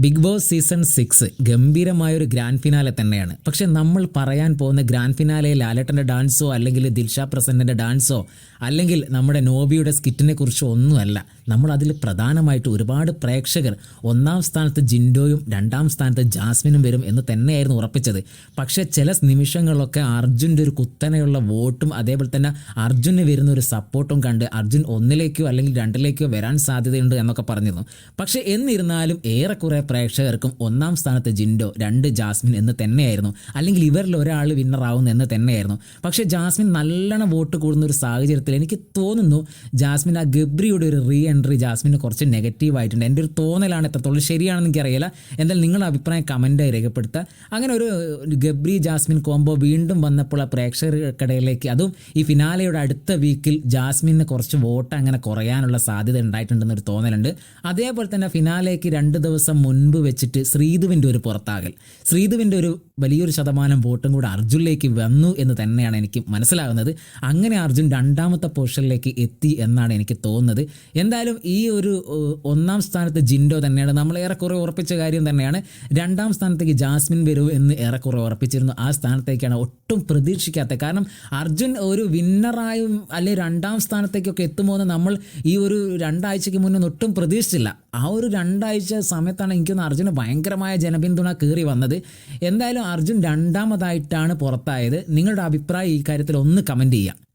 Big boss season six ഗംഭീരമായ ഒരു grand finale തന്നെയാണ്. പക്ഷെ നമ്മൾ പറയാൻ പോകുന്ന ഗ്രാൻഡ് ഫിനാലെ ലാലേട്ടന്റെ ഡാൻസോ അല്ലെങ്കിൽ ദിൽഷാ പ്രസന്റിന്റെ ഡാൻസോ അല്ലെങ്കിൽ നമ്മുടെ നോബിയുടെ സ്കിറ്റിനെ കുറിച്ചോ ഒന്നുമല്ല. നമ്മൾ അതിൽ പ്രധാനമായിട്ട് ഒരുപാട് പ്രേക്ഷകർ ഒന്നാം സ്ഥാനത്ത് ജിൻഡോയും രണ്ടാം സ്ഥാനത്ത് ജാസ്മിനും വരും എന്ന് തന്നെയായിരുന്നു ഉറപ്പിച്ചത്. പക്ഷേ ചില നിമിഷങ്ങളിലൊക്കെ അർജുന്റെ ഒരു കുത്തനെയുള്ള വോട്ടും അതേപോലെ തന്നെ അർജുന് വരുന്ന ഒരു സപ്പോർട്ടും കണ്ട് അർജുൻ ഒന്നിലേക്കോ അല്ലെങ്കിൽ രണ്ടിലേക്കോ വരാൻ സാധ്യതയുണ്ട് എന്നൊക്കെ പറഞ്ഞിരുന്നു. പക്ഷേ എന്നിരുന്നാലും ഏറെക്കുറെ പ്രേക്ഷകർക്കും ഒന്നാം സ്ഥാനത്ത് ജിൻഡോ രണ്ട് ജാസ്മിൻ എന്ന് തന്നെയായിരുന്നു. അല്ലെങ്കിൽ ഇവരിൽ ഒരാൾ വിന്നറാവുന്നു എന്ന് തന്നെയായിരുന്നു. പക്ഷെ ജാസ്മിൻ നല്ലോണം വോട്ട് കൂടുന്ന ഒരു സാഹചര്യത്തിൽ എനിക്ക് തോന്നുന്നു ജാസ്മിൻ ആ ഗബ്രിയുടെ ഒരു റീ എൻട്രി ജാസ്മിന് കുറച്ച് നെഗറ്റീവ് ആയിട്ടുണ്ട്. എന്റെ ഒരു തോന്നലാണ് എത്രത്തോളം ശരിയാണെന്ന് എനിക്കറിയില്ല. എന്തായാലും നിങ്ങളുടെ അഭിപ്രായം കമന്റായി രേഖപ്പെടുത്തുക. അങ്ങനെ ഒരു ഗബ്രി ജാസ്മിൻ കോംബോ വീണ്ടും വന്നപ്പോൾ ആ പ്രേക്ഷകർക്കിടയിലേക്ക് അതും ഈ ഫിനാലയുടെ അടുത്ത വീക്കിൽ ജാസ്മിന് കുറച്ച് വോട്ട് അങ്ങനെ കുറയാനുള്ള സാധ്യത ഉണ്ടായിട്ടുണ്ടെന്നൊരു തോന്നലുണ്ട്. അതേപോലെ തന്നെ ഫിനാലേക്ക് രണ്ട് ദിവസം മുൻപ് വെച്ചിട്ട് ശ്രീധുവിന്റെ ഒരു പുറത്താകൽ. ശ്രീധുവിന്റെ ഒരു വലിയൊരു ശതമാനം വോട്ടും കൂടെ അർജുനിലേക്ക് വന്നു എന്ന് തന്നെയാണ് എനിക്ക് മനസ്സിലാകുന്നത്. അങ്ങനെ അർജുൻ രണ്ടാമത്തെ പൊസിഷനിലേക്ക് എത്തി എന്നാണ് എനിക്ക് തോന്നുന്നത്. എന്തായാലും ഈ ഒരു ഒന്നാം സ്ഥാനത്ത് ജിൻഡോ തന്നെയാണ്. നമ്മൾ ഏറെക്കുറെ ഉറപ്പിച്ച കാര്യം തന്നെയാണ്. രണ്ടാം സ്ഥാനത്തേക്ക് ജാസ്മിൻ വരൂ എന്ന് ഏറെക്കുറെ ഉറപ്പിച്ചിരുന്നു. ആ സ്ഥാനത്തേക്കാണ് ഒട്ടും പ്രതീക്ഷിക്കാത്ത. കാരണം അർജുൻ ഒരു വിന്നറായും അല്ലെ രണ്ടാം സ്ഥാനത്തേക്കൊക്കെ എത്തുമോ എന്ന് നമ്മൾ ഈ ഒരു രണ്ടാഴ്ചയ്ക്ക് മുന്നേ ഒട്ടും പ്രതീക്ഷിച്ചില്ല. ആ ഒരു രണ്ടാഴ്ച സമയത്താണ് എനിക്കൊന്ന് അർജുന് ഭയങ്കരമായ ജനപിന്തുണ കയറി വന്നത്. എന്തായാലും അർജുൻ രണ്ടാമതായിട്ടാണ് പുറത്തായത്. നിങ്ങളുടെ അഭിപ്രായം ഈ കാര്യത്തിൽ ഒന്ന് കമന്റ് ചെയ്യാം